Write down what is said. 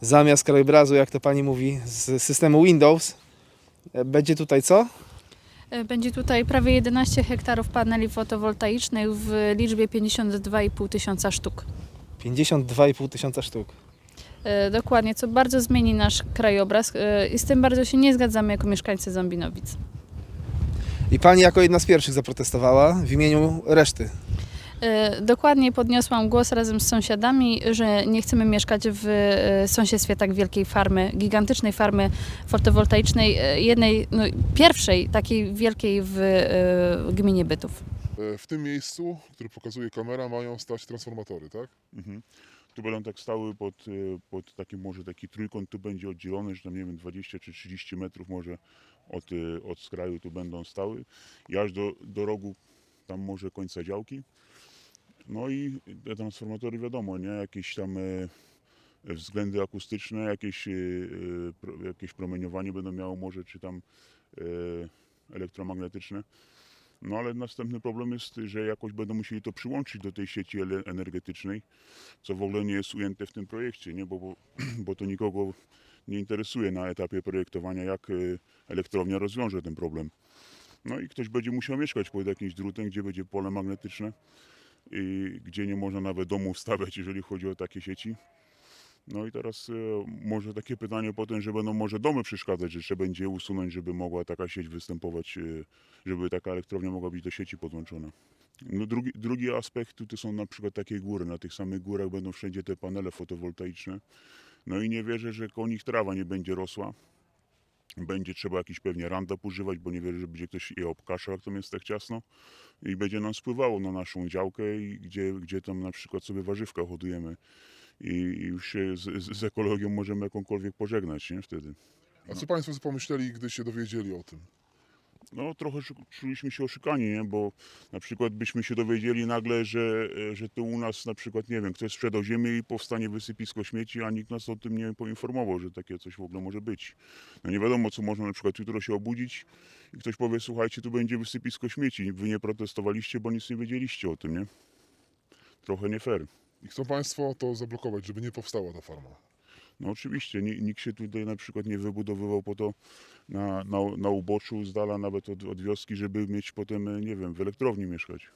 zamiast krajobrazu, jak to pani mówi, z systemu Windows, e, będzie tutaj co? E, Będzie tutaj prawie 11 hektarów paneli fotowoltaicznych w liczbie 52,5 tysiąca sztuk. 52,5 tysiąca sztuk. E, Dokładnie, co bardzo zmieni nasz krajobraz i z tym bardzo się nie zgadzamy jako mieszkańcy Zombinowic. I pani jako jedna z pierwszych zaprotestowała w imieniu reszty. E, Dokładnie podniosłam głos razem z sąsiadami, że nie chcemy mieszkać w e, sąsiedztwie tak wielkiej farmy, gigantycznej farmy fotowoltaicznej, e, jednej, no, pierwszej takiej wielkiej w gminie Bytów. E, W tym miejscu, które pokazuje kamera, mają stać transformatory, tak? Mhm. Tu będą tak stały pod, e, pod takim może taki trójkąt tu będzie oddzielony, że tam nie wiem 20 czy 30 metrów może od, e, od skraju tu będą stały i aż do, do rogu tam może końca działki. No i te transformatory wiadomo, nie? Jakieś tam e, względy akustyczne, jakieś, e, jakieś promieniowanie będą miało może czy tam e, elektromagnetyczne. No ale następny problem jest, że jakoś będą musieli to przyłączyć do tej sieci energetycznej, co w ogóle nie jest ujęte w tym projekcie, nie? Bo, bo, bo to nikogo nie interesuje na etapie projektowania, jak elektrownia rozwiąże ten problem. No i ktoś będzie musiał mieszkać pod jakimś drutem, gdzie będzie pole magnetyczne i gdzie nie można nawet domu stawiać, jeżeli chodzi o takie sieci. No i teraz e, może takie pytanie potem, że będą może domy przeszkadzać, że trzeba będzie usunąć, żeby mogła taka sieć występować, e, żeby taka elektrownia mogła być do sieci podłączona. No drugi, drugi aspekt to są na przykład takie góry. Na tych samych górach będą wszędzie te panele fotowoltaiczne. No i nie wierzę, że koło nich trawa nie będzie rosła. Będzie trzeba jakiś pewnie randap używać, bo nie wierzę, że będzie ktoś je obkaszał, jak tam jest tak ciasno. I będzie nam spływało na naszą działkę, i gdzie, gdzie tam na przykład sobie warzywka hodujemy. I i już się z, z, ekologią możemy jakąkolwiek pożegnać, nie? Wtedy. A co Państwo pomyśleli, gdy się dowiedzieli o tym? No trochę czuliśmy się oszukani, nie? bo na przykład byśmy się dowiedzieli nagle, że, e, że tu u nas na przykład, nie wiem, ktoś sprzedał ziemię i powstanie wysypisko śmieci, a nikt nas o tym nie poinformował, że takie coś w ogóle może być. No nie wiadomo, co można na przykład jutro się obudzić i ktoś powie, słuchajcie, tu będzie wysypisko śmieci, wy nie protestowaliście, bo nic nie wiedzieliście o tym, nie? Trochę nie fair. I chcą Państwo to zablokować, żeby nie powstała ta farma. No oczywiście, ni- nikt się tutaj na przykład nie wybudowywał po to na, na, na uboczu, z dala nawet od, od wioski, żeby mieć potem, nie wiem, w elektrowni mieszkać.